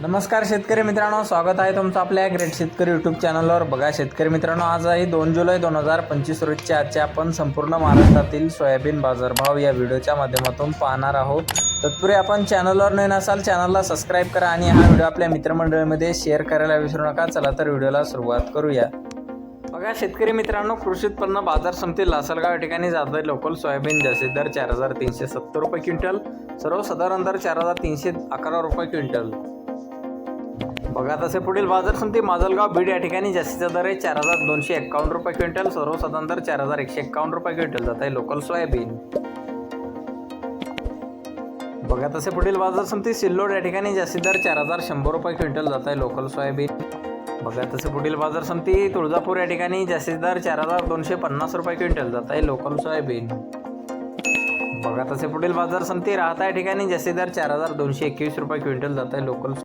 नमस्कार शेतकरी मित्रांनो स्वागत आहे तुमचं आपल्या ग्रेट शेतकरी यूट्यूब चॅनलवर बघा शेतकरी मित्रांनो आज आहे दोन जुलै दोन हजार पंचवीस रोजच्या आजचे आपण संपूर्ण महाराष्ट्रातील सोयाबीन बाजारभाव या व्हिडिओच्या माध्यमातून पाहणार आहोत. तत्पूर्वी आपण चॅनलवर नवीन असाल चॅनलला सबस्क्राईब करा आणि हा व्हिडिओ आपल्या मित्रमंडळीमध्ये शेअर करायला विसरू नका. चला तर व्हिडिओला सुरुवात करूया. बघा शेतकरी मित्रांनो कृषी उत्पन्न बाजार समिती लासलगाव या ठिकाणी जात आहे. लोकल सोयाबीन जास्तीत दर चार हजार तीनशे सत्तर रुपये क्विंटल सर्वसाधारण दर चार हजार तीनशे अकरा रुपये क्विंटल. बघा तसे पुढील बाजार समिती माजलगाव बीड या ठिकाणी. जास्तीचा दर आहे चार हजार दोनशे एक्कावन्न रुपये क्विंटल सर्वसाधारण दर चार हजार एकशे एक्कावन्न रुपये क्विंटल. जात आहे लोकल सोयाबीन. बघा तसे पुढील बाजार समिती सिल्लोड या ठिकाणी. जास्तीत दर चार हजार शंभर रुपये क्विंटल जात आहे लोकल सोयाबीन. बघा तसे पुढील बाजार समिती तुळजापूर या ठिकाणी. जास्तीत दर चार हजार दोनशे पन्नास रुपये क्विंटल जात आहे लोकल सोयाबीन. बघा तसे पुढील बाजार समिती राहता या ठिकाणी. जास्तीत दर चार हजार दोनशे एकवीस रुपये क्विंटल जात आहे लोकल